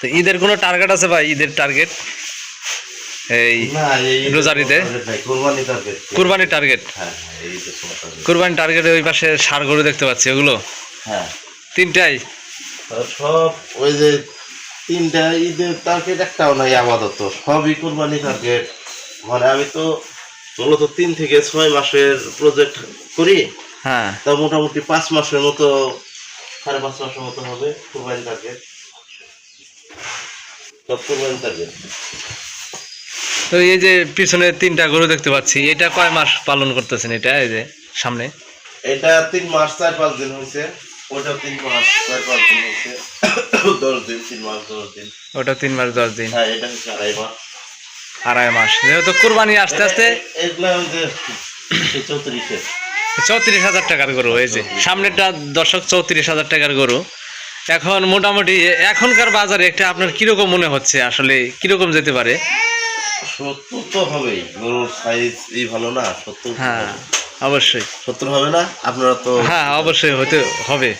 তো ঈদের কোনো টার্গেট আছে ভাই? ঈদের টার্গেট এই না এই রোজার ঈদে? ভাই কোরবানি টার্গেট। কুরবানির টার্গেটে ওই পাশে সার গরু দেখতে পাচ্ছি ওগুলো? হ্যাঁ। তিনটাই? সব ওই যে তিনটা ঈদের টার্গেট একটাও নাই আপাতত সবই কোরবানি টার্গেট মানে আমি তো মূলত তিন থেকে ছয় মাসের প্রজেক্ট করি। হ্যাঁ। তা মোটামুটি পাঁচ মাসের মতো সাড়ে পাঁচ মাসের মতো হবে কোরবানি টার্গেট সব কোরবানি তো এই যে পিছনে তিনটা গরু দেখতে পাচ্ছি এটা কয় মাস পালন করতেছেন এটা এই যে সামনে? এটা তিন মাস চার পাঁচ দিন হয়েছে। ওটা তিন মাস চার পাঁচ দিন হয়েছে। দশ দিন তিন মাস দশ দিন। ওটা তিন মাস দশ দিন। হ্যাঁ এটা হচ্ছে আড়াই মাস। আড়াই মাস। যেহেতু কুরবানি আস্তে আস্তে চৌত্রিশে। চৌত্রিশ হাজার টাকার গরু এই যে। সামনেরটা দর্শক চৌত্রিশ হাজার টাকার গরু। এখন মোটামুটি এখনকার বাজারে একটা আপনার কীরকম মনে হচ্ছে? আসলে কীরকম যেতে পারে? সত্তর তো হবেই। গরুর সাইজ এই ভালো না সত্তর হ্যাঁ অবশ্যই। সত্তর হবে না? আপনারা তো হ্যাঁ অবশ্যই হতে হবে।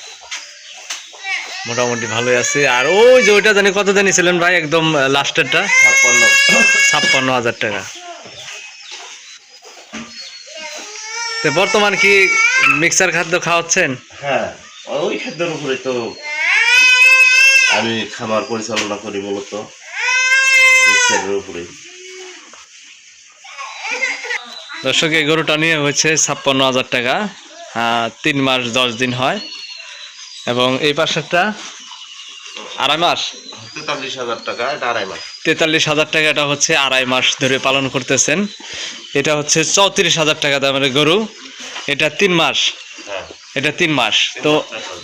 মোটামুটি ভালোই আছে। আর ওই যে ওইটা জানি কত জানি ছিলেন ভাই একদম লাস্টেরটা? ছাপ্পান্ন। ছাপ্পান্ন হাজার টাকা। তো বর্তমান কি মিক্সার খাদ্য খাওয়াচ্ছেন? হ্যাঁ ওই খাদ্যের উপরে তো আমি খামার পরিচালনা করি মূলত। উপরে দর্শক এই গরুটা নিয়ে হয়েছে ছাপ্পান্ন হাজার টাকা তিন মাস দশ দিন হয়। এবং এই পাশেরটা আড়াই মাস? তেতাল্লিশ হাজার টাকা এটা আড়াই মাস। তেতাল্লিশ হাজার টাকা এটা হচ্ছে আড়াই মাস ধরে পালন করতেছেন। এটা হচ্ছে চৌত্রিশ হাজার টাকা দামের গরু। এটা তিন মাস। হ্যাঁ। এটা তিন মাস। তো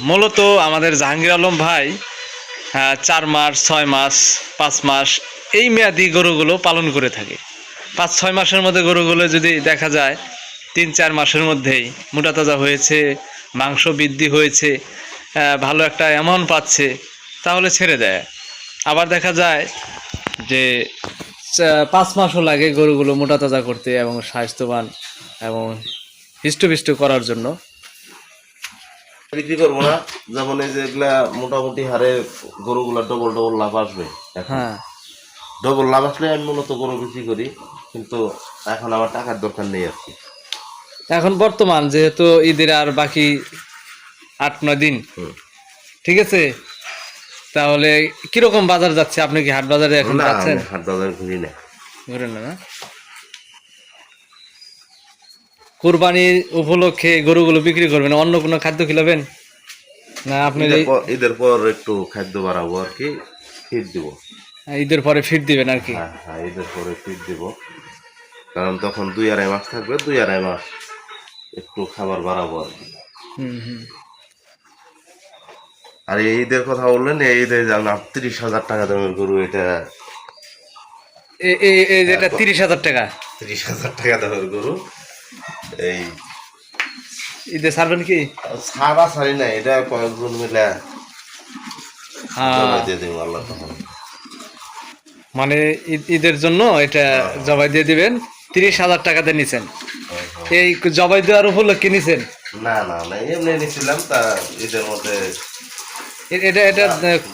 মূলত আমাদের জাহাঙ্গীর আলম ভাই চার মাস, ছয় মাস, পাঁচ মাস, এই মেয়াদি গরুগুলো পালন করে থাকে। পাঁচ, ছয় মাসের মধ্যে গরুগুলো যদি দেখা যায়, তিন, চার মাসের মধ্যেই মোটা তাজা হয়েছে, মাংস বৃদ্ধি হয়েছে ভালো একটা অ্যামাউন্ট পাচ্ছে, তাহলে ছেড়ে দেয়। আবার দেখা যায় যে পাঁচ মাসও লাগে গরুগুলো মোটা তাজা করতে এবং স্বাস্থ্যবান এবং হৃষ্টপুষ্ট করার জন্য। বিক্রি করব না। যেমন এই যে এগুলা মোটামুটি হারে গরুগুলা ডবল ডবল লাভ আসবে হ্যাঁ। ডবল লাভ আসলে আমি মূলত গরু বিক্রি করি কিন্তু এখন আমার টাকার দরকার নেই আর কি। এখন বর্তমান যেহেতু ঈদের আর বাকি আট নয় দিন ঠিক আছে? তাহলে কীরকম বাজার যাচ্ছে? আপনি কি হাট বাজারে এখন যাচ্ছেন? হাট বাজার ঘুরি না। ঘুরে না না কোরবানির উপলক্ষে গরুগুলো বিক্রি করবেন অন্য কোনো খাদ্য খিলাবেন না আপনি ঈদের পর- একটু খাদ্য বাড়াবো আর কি ফিট দিব। ঈদের পরে ফিট দিবেন আর কি? হ্যাঁ হ্যাঁ ঈদের পরে ফিট দিব। কারণ তখন দুই আড়াই মাস থাকবে দুই আড়াই মাস একটু খাবার বাড়াবো আর কি। হুম হুম। আর এই ঈদের কথা বললেন এই ঈদে যেমন তিরিশ হাজার টাকা দামের গরু এটা এই যেটা তিরিশ হাজার টাকা। তিরিশ হাজার টাকা দামের গরু এই ঈদে ছাড়বেন কি? সারা সারি না এটা কয়েকজন মিলে হ্যাঁ। দিয়ে দিব আল্লাহ মানে ঈদের জন্য এটা জবাই দিয়ে দিবেন তিরিশ হাজার টাকাতে নিছেন। এই জবাই দেওয়ার উপলক্ষে নিছেন? না না না এমনি নিয়েছিলাম তা ঈদের মধ্যে এটা এটা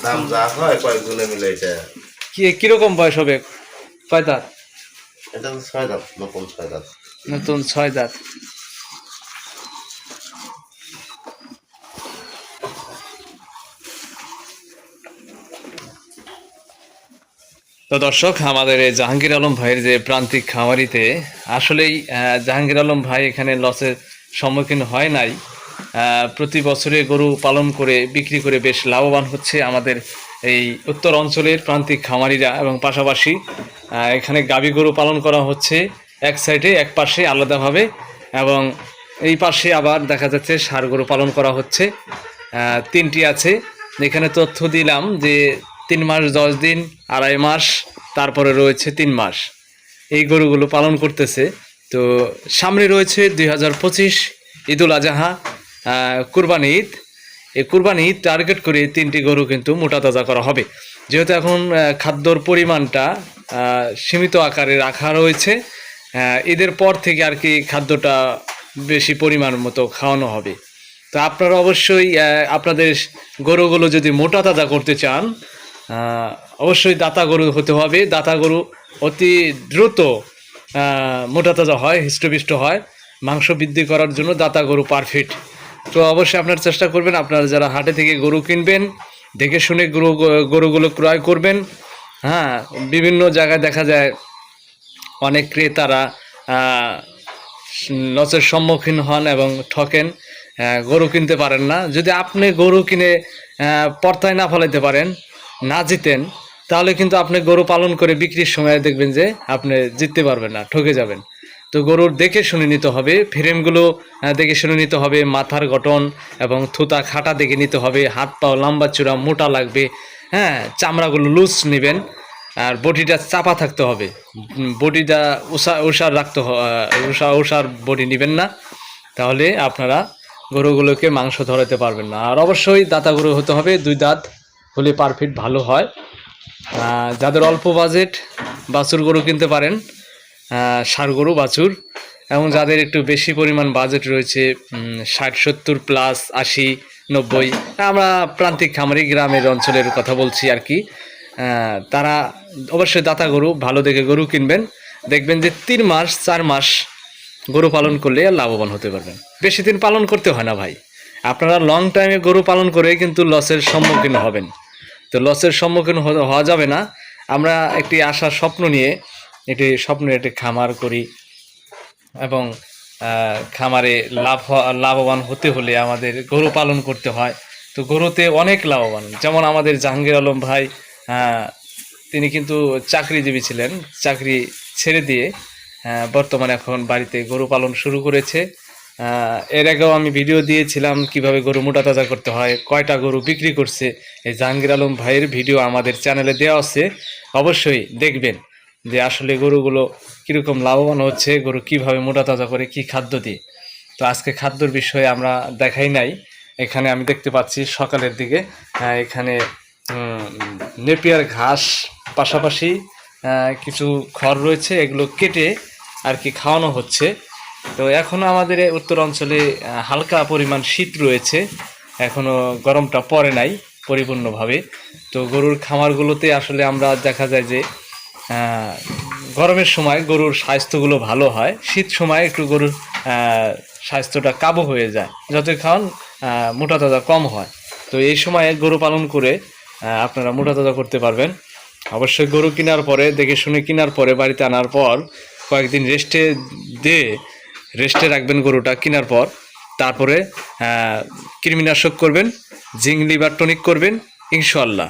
দাম যা হয় কয়েকজনে মিলে এটা। কি কীরকম বয়স হবে? কয় দাঁত? এটা ছয় দাম নতুন ছয় দাম নতুন ছয় দাঁত। তো দর্শক, আমাদের এই জাহাঙ্গীর আলম ভাইয়ের যে প্রান্তিক খামারিতে আসলেই জাহাঙ্গীর আলম ভাই এখানে লসের সম্মুখীন হয় নাই। প্রতি বছরে গরু পালন করে, বিক্রি করে বেশ লাভবান হচ্ছে আমাদের এই উত্তর অঞ্চলের প্রান্তিক খামারিরা এবং পাশাপাশি এখানে গাবি গরু পালন করা হচ্ছে। এক সাইডে এক পাশে আলাদাভাবে এবং এই পাশে আবার দেখা যাচ্ছে ষাড় গরু পালন করা হচ্ছে। তিনটি আছে। এখানে তথ্য দিলাম যে তিন মাস, দশ দিন, আড়াই মাস, তারপরে রয়েছে তিন মাস। এই গরুগুলো পালন করতেছে। তো সামনে রয়েছে দুই হাজার পঁচিশ ঈদুল আজহা। কুরবানি ঈদ। এই কুরবানি ঈদ টার্গেট করে তিনটি গরু কিন্তু মোটা তাজা করা হবে। যেহেতু এখন খাদ্যর পরিমাণটা সীমিত আকারে রাখা রয়েছে ঈদের পর থেকে আর কি খাদ্যটা বেশি পরিমাণ মতো খাওয়ানো হবে। তো আপনারা অবশ্যই আপনাদের গরুগুলো যদি মোটা তাজা করতে চান অবশ্যই দাতা গরু হতে হবে। দাতা গরু অতি দ্রুত মোটা তাজা হয়, হৃষ্টপুষ্ট হয়, মাংস বৃদ্ধি করার জন্য দাতা গরু পারফেক্ট তো অবশ্যই আপনার চেষ্টা করবেন, আপনারা যারা হাটে থেকে গরু কিনবেন, দেখে শুনে গরু, গরুগুলো ক্রয় করবেন। হ্যাঁ বিভিন্ন জায়গায় দেখা যায় অনেক ক্রেতারা লসের সম্মুখীন হন এবং ঠকেন গরু কিনতে পারেন না। যদি আপনি গরু কিনে পর্তায় না ফলাইতে পারেন, না জিতেন, তাহলে কিন্তু আপনি গরু পালন করে বিক্রির সময় দেখবেন যে আপনি জিততে পারবেন না, ঠকে যাবেন। তো গরুর দেখে শুনে নিতে হবে, ফ্রেমগুলো দেখে শুনে নিতে হবে, মাথার গঠন এবং থুতা খাটা দেখে নিতে হবে হাত পাও লম্বা চূড়া মোটা লাগবে হ্যাঁ চামড়াগুলো লুজ নেবেন আর বডিটা চাপা থাকতে হবে। বডিটা উষা, উষার রাখতে উষা, উষার বডি নেবেন না। তাহলে আপনারা গরুগুলোকে মাংস ধরাতে পারবেন না। আর অবশ্যই দাতা গরু হতে হবে, দুই দাঁত হলে পারফেক্ট ভালো হয়। যাদের অল্প বাজেট বাছুর গরু কিনতে পারেন ষাঁড় গরু, বাছুর, এবং যাদের একটু বেশি পরিমাণ বাজেট রয়েছে ষাট, সত্তর প্লাস আশি, নব্বই, আমরা প্রান্তিক খামারি গ্রামের অঞ্চলের কথা বলছি আর কি। তারা অবশ্যই দাতা গরু, ভালো দেখে গরু কিনবেন। দেখবেন যে তিন মাস, চার মাস গরু পালন করলে লাভবান হতে পারবেন। বেশি দিন পালন করতে হয় না ভাই। আপনারা লং টাইমে গরু পালন করে কিন্তু লসের সম্মুখীন হবেন। তো লসের সম্মুখীন হওয়া যাবে না। আমরা একটি আশার স্বপ্ন নিয়ে একটি স্বপ্ন একটি খামার করি এবং খামারে লাভ লাভবান হতে হলে আমাদের গরু পালন করতে হয়। তো গরুতে অনেক লাভবান। যেমন আমাদের জাহাঙ্গীর আলম ভাই তিনি কিন্তু চাকরিজীবী ছিলেন চাকরি ছেড়ে দিয়ে আহ, বর্তমানে এখন বাড়িতে গরু পালন শুরু করেছে। এর আগেও আমি ভিডিও দিয়েছিলাম কীভাবে গরু মোটা তাজা করতে হয় কয়টা গরু বিক্রি করছে। এই জাহাঙ্গীর আলম ভাইয়ের ভিডিও আমাদের চ্যানেলে দেওয়া আছে অবশ্যই দেখবেন যে আসলে গরুগুলো কীরকম লাভবান হচ্ছে গরু কীভাবে মোটা তাজা করে কি খাদ্য দিয়ে। তো আজকে খাদ্যর বিষয়ে আমরা দেখাই নাই এখানে আমি দেখতে পাচ্ছি সকালের দিকে এখানে নেপিয়ার ঘাস পাশাপাশি কিছু খড় রয়েছে, এগুলো কেটে আর কি খাওয়ানো হচ্ছে। তো এখনও আমাদের উত্তর অঞ্চলে হালকা পরিমাণ শীত রয়েছে। এখনও গরমটা পড়ে নাই পরিপূর্ণভাবে। তো গরুর খামারগুলোতে আসলে আমরা দেখা যায় যে গরমের সময় গরুর স্বাস্থ্যগুলো ভালো হয়। শীত সময় একটু গরুর স্বাস্থ্যটা কাবু হয়ে যায়। যতই খাওয়ান মোটা তাজা কম হয়। তো এই সময়ে গরু পালন করে আপনারা মোটা তাজা করতে পারবেন। অবশ্যই গরু কেনার পরে, দেখে শুনে কেনার পরে, বাড়িতে আনার পর, কয়েকদিন রেস্টে দিয়ে রেস্টে রাখবেন গরুটা কেনার পর। তারপরে কৃমিনাশক করবেন, জিঙ্ক লিভার টনিক করবেন ইনশাল্লাহ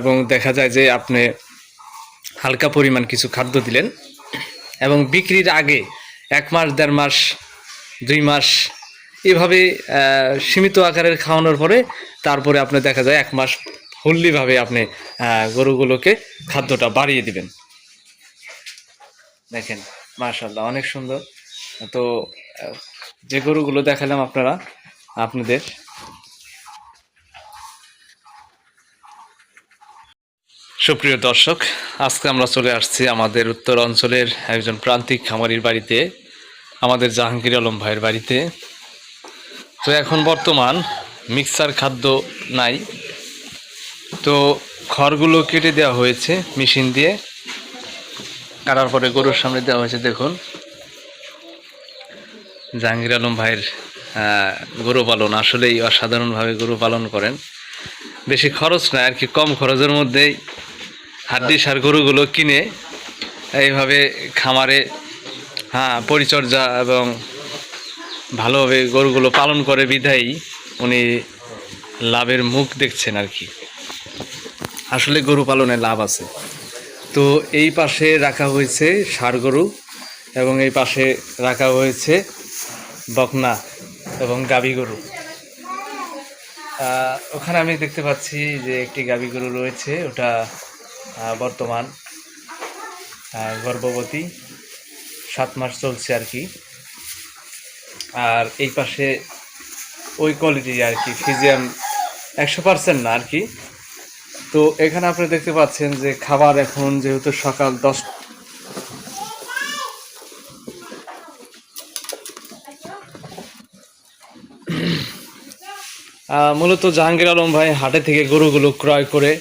এবং দেখা যায় যে আপনি হালকা পরিমাণ কিছু খাদ্য দিলেন এবং বিক্রির আগে এক মাস, দেড় মাস, দুই মাস এভাবে সীমিত আকারের খাওয়ানোর পরে, তারপরে আপনি দেখা যায় এক মাস ফুললিভাবে আপনি গরুগুলোকে খাদ্যটা বাড়িয়ে দিবেন। দেখেন মাশাল্লাহ অনেক সুন্দর। তো যে গরুগুলো দেখালাম আপনারা, আপনাদের। সুপ্রিয় দর্শক, আজকে আমরা চলে আসছি আমাদের উত্তর অঞ্চলের একজন প্রান্তিক খামারির বাড়িতে, আমাদের জাহাঙ্গীর আলম ভাইয়ের বাড়িতে। তো এখন বর্তমান মিক্সার খাদ্য নাই। তো খড়গুলো কেটে দেওয়া হয়েছে মেশিন দিয়ে। কাটার পরে গরুর সামনে দেওয়া হয়েছে, দেখুন। জাহাঙ্গীর আলম ভাইয়ের গরু পালন, আসলেই অসাধারণভাবে গরু পালন করেন। বেশি খরচ না আর কি কম খরচের মধ্যেই হাড্ডি সার গরুগুলো কিনে এইভাবে খামারে হ্যাঁ পরিচর্যা এবং ভালোভাবে গরুগুলো পালন করে বিধায়ী উনি লাভের মুখ দেখছেন আর কি। আসলে গরু পালনে লাভ আছে। তো এই পাশে রাখা হয়েছে ষাড় গরু এবং এই পাশে রাখা হয়েছে বকনা এবং গাভী গরু। ওখানে আমি দেখতে পাচ্ছি যে একটি গাভী গরু রয়েছে, ওটা বর্তমান গর্ভবতী, সাত মাস চলছে আর কি। আর এই পাশে ওই কোয়ালিটি আর কি ফিজিয়াম একশো পার্সেন্ট না আর কি। তো এখানে আপনি দেখতে পাচ্ছেন যে খাবার এখন যেহেতু সকাল দশ মূলত জাহাঙ্গীর আলম ভাই হাটে থেকে গরুগুলো ক্রয় করে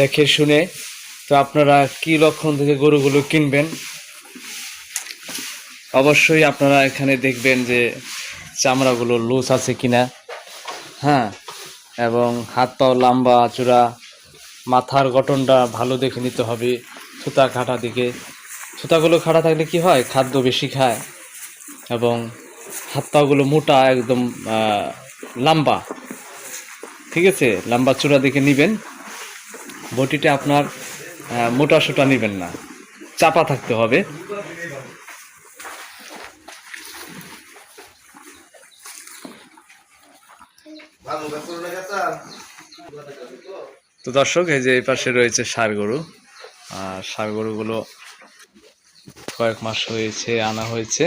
দেখে শুনে, তো আপনারা কি লক্ষণ থেকে গরুগুলো কিনবেন? অবশ্যই আপনারা এখানে দেখবেন যে চামড়াগুলো লুজ আছে কিনা। হ্যাঁ এবং হাত পাও লম্বা, চূড়া মাথার গঠনটা ভালো দেখে নিতে হবে, সুতা খাটা দিকে। সুতাগুলো খাটা থাকলে কি হয়? খাদ্য বেশি খায় এবং হাত পাগুলো মোটা, একদম লম্বা। ঠিক আছে? লম্বা চূড়া দেখে নিবেন। বটিটা আপনার মোটা সোটা নেবেন না। চাপা থাকতে হবে। ভালো তো দর্শক, এই যে এই পাশে রয়েছে ষাঁড় গরু। আর ষাঁড় গরুগুলো কয়েক মাস হয়েছে, আনা হয়েছে।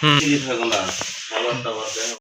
হুম।